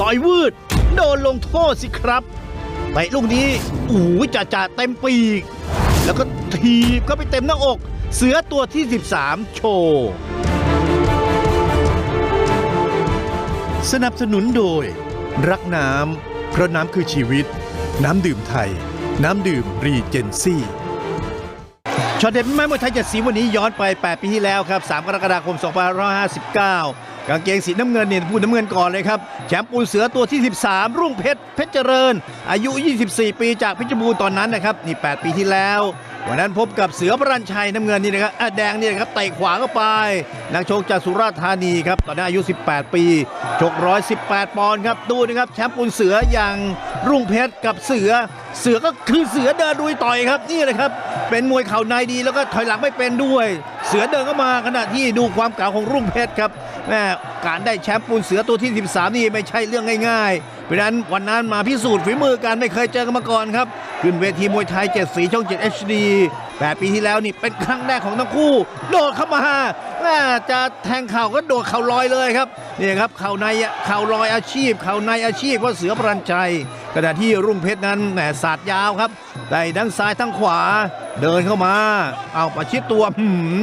ต่อยวืด โดนลงโทษสิครับเตะลูกนี้อ้ยจ่าจ่าเต็มปีก แล้วก็ทีบเข้าไปเต็มหน้าอก เสือตัวที่ 13 โชว์สนับสนุนโดย รักน้ำเพราะน้ำคือชีวิต น้ำดื่มไทย น้ำดื่มรีเจนซี่ช็อตเด็ดแม่มวยไทยจ็ดสีวันนี้ย้อนไป 8 ปีที่แล้วครับ 3 กรกฎาคม 2559 กางเกงสีน้ำเงินเนี่ยพูดน้ำเงินก่อนเลยครับแชมป์ปูนเสือตัวที่ 13 รุ่งเพชรเพชรเจริญ อายุ 24 ปีจากเพชรบูรณ์ตอนนั้นนะครับนี่ 8 ปีที่แล้ววันนั้นพบกับเสือพรัญชัยน้ำเงินนี่นะครับอะแดงนี่นะครับเตะขวาเข้าไป นักชกจากสุราษฎร์ธานีครับตอนนั้นอายุ 18 ปีชก 118 ปอนด์ครับดูนะครับแชมป์ปูนเสืออย่างรุ่งเพชรกับเสือ เสือก็คือเสือเดินดุยต่อยครับนี่เลยครับเป็นมวยเข่าในดีแล้วก็ถอยหลังไม่เป็นด้วย เสือเดินเข้ามาขณะที่ดูความเก่าของรุ่งเพชรครับแม่การได้แชมป์ปูนเสือตัวที่ 13 นี่ไม่ใช่เรื่องง่ายๆ เพราะฉะนั้นวันนั้นมาพิสูจน์ฝีมือการไม่เคยเจอกันมาก่อนครับ ขึ้นเวทีมวยไทย 7 สีช่อง 7 HD แปดปีที่แล้วนี่เป็นครั้งแรกของทั้งคู่ โดดเข้ามาจะแทงเข่าก็โดดเข่าลอยเลยครับนี่ครับเข่าในเข่าลอยอาชีพ เข่าในอาชีพเพราเสือปรันชัยขณะที่รุ่งเพชรนั้นแหมศาสตร์ยาวครับได้ทั้งซ้ายทั้งขวา เดินเข้ามา เอาประชิดตัว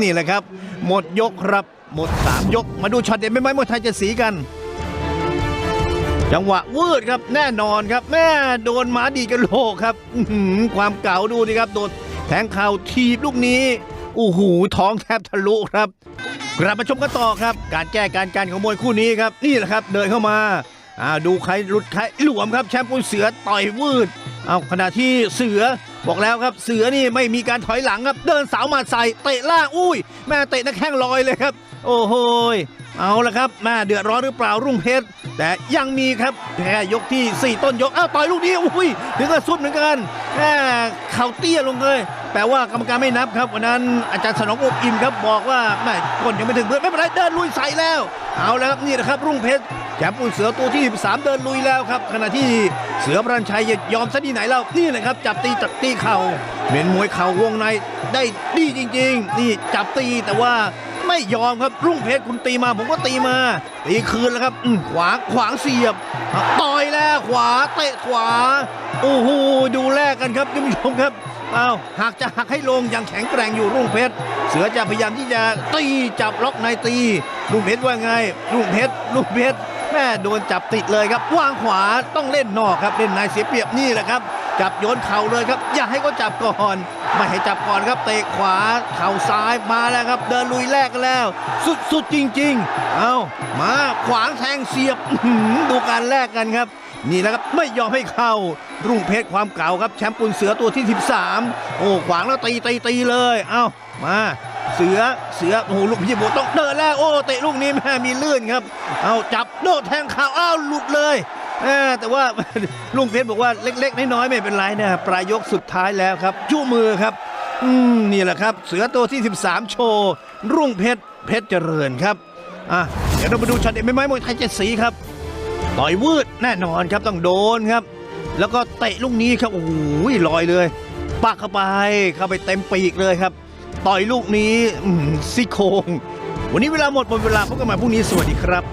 นี่แหละครับ หมดยกครับหมด 3 ยก มาดูช็อตเด็ดไม่ไหมมวยไทยจะสีกัน จังหวะวืดครับแน่นอนครับแม่โดนหมาดีกันโลกครับความเก่าดูดิครับโดน แทงเข่าทีบลูกนี้โอ้โหท้องแทบทะลุครับ กลับมาชมกันต่อครับ การแก้การการของมวยคู่นี้ครับ นี่แหละครับเดินเข้ามาอ่าดูใครหลุดใครหลวมครับ แชมป์ปุ้ยเสือต่อยวืดเอาขณะที่เสือ บอกแล้วครับเสือนี่ไม่มีการถอยหลังครับ เดินสาวมาใส่เตะล่างอุ้ย แม่เตะนักแข้งลอยเลยครับ โอ้โหเอาละครับแม่เดือดร้อนหรือเปล่ารุ่งเพชรแต่ยังมีครับแพ้ยกที่ 4 ต้นยกอ้าวต่อยลูกนี้อุ้ยถึงกับสุดเหมือนกันแม่เข่าเตี้ยลงเลยแปลว่ากรรมการไม่นับครับวันนั้นอาจารย์สนองอบอิ่มครับบอกว่าแม่คนยังไม่ถึงเพื่อนไม่เป็นไรเดินลุยใส่แล้ว เอาแล้วครับนี่นะครับรุ่งเพชร แชมป์ปุ่นเสือตัวที่ 13 เดินลุยแล้วครับ ขณะที่เสือพรันชัยยอมซะที่ไหนแล้วนี่แหละครับ จับตีจับตีเข่าเป็นมวยเข่าวงในได้ดีจริง ๆ นี่จับตีแต่ว่าไม่ยอมครับรุ่งเพชรคุณตีมาผมก็ตีมาตีคืนแล้วครับขวางขวางเสียบต่อยแล้วขวาเตะขวาโอ้โหดูแลกกันครับท่านผู้ชมครับอ้าวหากจะหักให้ลงยังแข็งแกร่งอยู่รุ่งเพชรเสือจะพยายามที่จะตีจับล็อกในตีรุ่งเพชรว่าไงรุ่งเพชรรุ่งเพชร แม่โดนจับติดเลยครับวางขวาต้องเล่นนอกครับเล่นในเสียเปรียบนี่แหละครับ จับโยนเข่าเลยครับ อย่าให้เขาจับก่อน ไม่ให้จับก่อนครับเตะขวาเข่าซ้ายมาแล้วครับ เดินลุยแรกแล้ว สุดๆจริง ๆ เอามาขวางแทงเสียบดูการแลกกันครับนี่แหละครับไม่ยอมให้เข้ารุ่งเพชรความเก่าครับแชมป์ปุนเสือตัวที่ 13 โอ้ขวางแล้วตีตีตีเลย เอามา เสือเสือโอ้โหลูกพี่โบต้องเดินแล้วโอ้เตะลูกนี้แม่มีลื่นครับ เอาจับโดดแทงข่าวอ้าวหลุดเลยแต่ว่าลุงเพชรบอกว่าเล็ก ๆ น้อยๆไม่เป็นไรนะปลายยกสุดท้ายแล้วครับจู้มือครับอืมนี่แหละครับ เสือตัวที่ 13 โชว์ รุ่งเพชรเพชรเจริญครับอะเดี๋ยวเรามาดูช็อตเด็ดไม่ไม้มวยไทยเจ็ดสีครับต่อยวืดแน่นอนครับต้องโดนครับ แล้วก็เตะลูกนี้ครับโอ้โหลอยเลยปักเข้าไปเข้าไปเต็มปีกเลยครับ ต่อยลูกนี้อื้อหือซี่โครงวันนี้เวลาหมดหมดเวลาพบกันใหม่พรุ่งนี้สวัสดีครับ